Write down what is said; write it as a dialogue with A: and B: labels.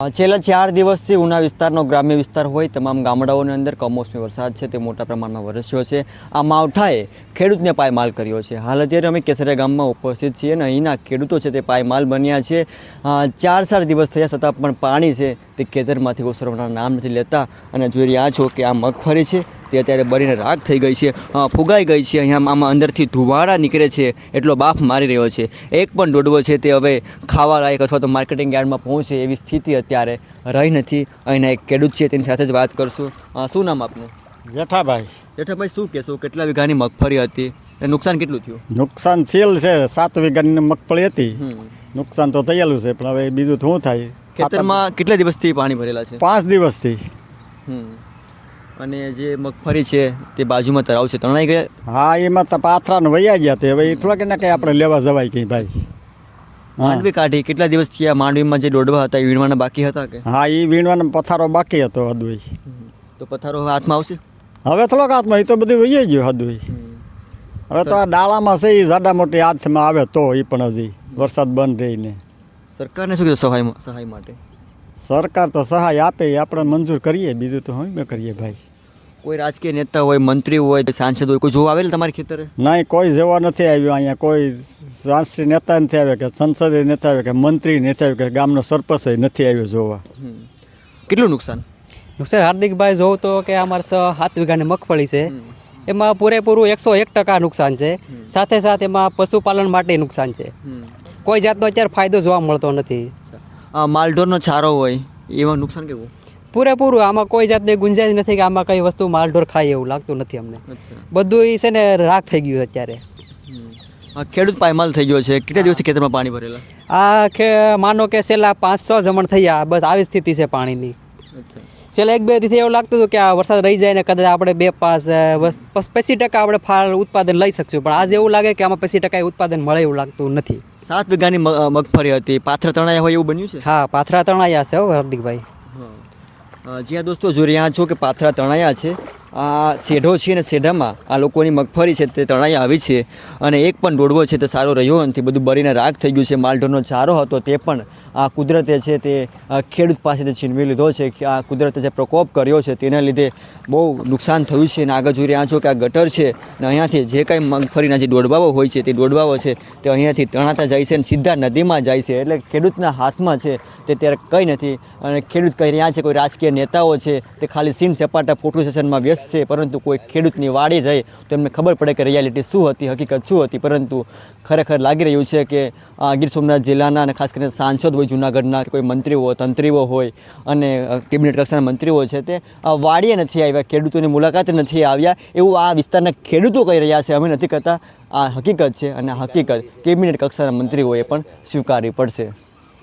A: છેલ્લા ચાર દિવસથી ઉના વિસ્તારનો ગ્રામ્ય વિસ્તાર હોય તમામ ગામડાઓની અંદર કમોસમી વરસાદ છે, તે મોટા પ્રમાણમાં વરસ્યો છે. આ માવઠાએ ખેડૂતને પાયમાલ કર્યો છે. હાલ અત્યારે અમે કેસરિયા ગામમાં ઉપસ્થિત છીએ અને અહીંના ખેડૂતો છે તે પાયમાલ બન્યા છે. ચાર ચાર દિવસ થયા છતાં પણ પાણી છે. તે કેદરમાંથી ઓસરવાના નામ નથી લેતા અને જોઈ રહ્યા છો કે આ મગફળી છે તે અત્યારે બળીને રાખ થઈ ગઈ છે ફુગાઈ ગઈ છે અહીંયા આમાં અંદરથી ધુવાડા નીકળે છે એટલો બાફ મારી રહ્યો છે. એક પણ દોડવો છે તે હવે ખાવા લાયક અથવા તો માર્કેટિંગ યાર્ડમાં પહોંચે એવી સ્થિતિ અત્યારે રહી નથી. અહીંના એક ખેડૂત છે તેની સાથે જ વાત કરશું. શું નામ આપનું?
B: જેઠાભાઈ.
A: જેઠાભાઈ શું કહેશો? કેટલા વીઘાની મગફળી હતી? એ નુકસાન કેટલું થયું?
B: નુકસાન થયેલ છે સાત વીઘાની મગફળી હતી. નુકસાન તો થયેલું છે પણ હવે બીજું શું થાય?
A: ખેતરમાં કેટલા દિવસથી પાણી ભરેલા છે?
B: પાંચ દિવસથી.
A: હમ. અને જે મગફળી છે તે બાજુમાં તળાવ છે તણાઈ ગયા?
B: હા એમાં પાથરાને વૈયા ગયા તે. હવે એ થોડાક ના કંઈ આપણે લેવા જવાય કંઈ ભાઈ.
A: માંડવી કાઢી. કેટલા દિવસથી આ માંડવીમાં જે દોડવા હતા એ વીણવાના બાકી હતા કે?
B: હા એ વીણવાનો પથારો બાકી હતો હદુઈ
A: તો પથારો હવે હાથમાં આવશે?
B: હવે થોડોક હાથમાં એ તો બધું વૈયા ગયું હદુઈ હવે તો આ ડાળામાં છે એ જાડા મોટી હાથમાં આવે તો એ પણ હજી વરસાદ બંધ રહીને.
A: સરકારને શું કીધું સહાય સહાય માટે?
B: સરકાર તો સહાય આપે એ આપણે મંજૂર કરીએ. બીજું તો શું કરીએ ભાઈ.
A: કોઈ રાજકીય નેતા હોય મંત્રી હોય સાંસદ હોય કોઈ જોવા આવેલ તમારી ખેતરે?
B: નહીં કોઈ જોવા નથી આવ્યો અહીંયા. કોઈ રાષ્ટ્રીય નેતા નથી આવ્યો કે સંસદીય નથી આવ્યો કે મંત્રી નથી આવ્યો કે ગામનો સરપંચ નથી આવ્યો જોવા.
A: કેટલું નુકસાન?
C: નુકસાન હાર્દિકભાઈ જોઉં તો કે અમારે સ સાત વીઘાની મગફળી છે. એમાં પૂરેપૂરું એકસો એક ટકા નુકસાન છે. સાથે સાથે એમાં પશુપાલન માટે નુકસાન છે. કોઈ જાતનો અત્યારે ફાયદો જોવા મળતો નથી.
A: માલઢોરનો છારો હોય એમાં નુકસાન કેવું?
C: પૂરેપૂરું આમાં કોઈ જાતની ગુંજાઈશ નથી કે આમાં કઈ વસ્તુ માલઢોર ખાય એવું લાગતું નથી અમને. બધું એ છે ને રાખ થઈ ગયું અત્યારે.
A: ખેડૂત પાયમાલ થઈ ગયો છે. કેટલા દિવસથી ખેતરમાં પાણી ભરેલા?
C: આ ખે માનો કે છેલ્લા પાંચ છ જમણ થયા બસ આવી સ્થિતિ છે પાણીની. છેલ્લા એક બેથી એવું લાગતું હતું કે આ વરસાદ રહી જાય ને કદાચ આપણે બે પાંચ પચીસ ટકા આપણે ફાળ ઉત્પાદન લઈ શકશું. પણ આજે એવું લાગે કે આમાં પચીસ ટકા ઉત્પાદન મળે એવું લાગતું નથી.
A: સાત વીઘાની મગફળી હતી. પાથરા તણાયા હોય એવું બન્યું છે?
C: હા પાથરા તણાયા છે હો હાર્દિકભાઈ.
A: જ્યાં દોસ્તો જો રહ્યા છો કે પાથરા તણાયા છે આ શેઢો છે ને શેઢામાં આ લોકોની મગફળી છે તે તણાઈ આવી છે અને એક પણ દોડવો છે તે સારો રહ્યો નથી. બધું બળીને રાખ થઈ ગયું છે. માલઢોરનો ચારો હતો તે પણ આ કુદરતે છે તે ખેડૂત પાસેથી છીનવી લીધો છે કે આ કુદરતે જે પ્રકોપ કર્યો છે તેના લીધે બહુ નુકસાન થયું છે અને આગળ જોઈ રહ્યા છો કે આ ગટર છે અને અહીંયાથી જે કાંઈ મગફળીના જે દોડવાઓ હોય છે તે દોડવાઓ છે તે અહીંયાથી તણાતા જાય છે અને સીધા નદીમાં જાય છે એટલે ખેડૂતના હાથમાં છે તે ત્યારે કંઈ નથી. અને ખેડૂત કહી રહ્યા છે કોઈ રાજકીય નેતાઓ છે તે ખાલી સીન ચપાટા ફોટો સેશનમાં વ્યસ્ત છે, પરંતુ કોઈ ખેડૂતની વાડી જાય તો એમને ખબર પડે કે રિયાલિટી શું હતી, હકીકત શું હતી. પરંતુ ખરેખર લાગી રહ્યું છે કે, આ ગીર સોમનાથ જિલ્લાના અને ખાસ કરીને સાંસદ હોય, જૂનાગઢના કોઈ મંત્રીઓ તંત્રીઓ હોય અને કેબિનેટ કક્ષાના મંત્રીઓ છે તે વાડીએ નથી આવ્યા, ખેડૂતોની મુલાકાતે નથી આવ્યા. એવું આ વિસ્તારના ખેડૂતો કહી રહ્યા છે, અમે નથી કહેતા. આ હકીકત છે અને હકીકત કેબિનેટ કક્ષાના મંત્રીઓએ પણ સ્વીકારવી પડશે.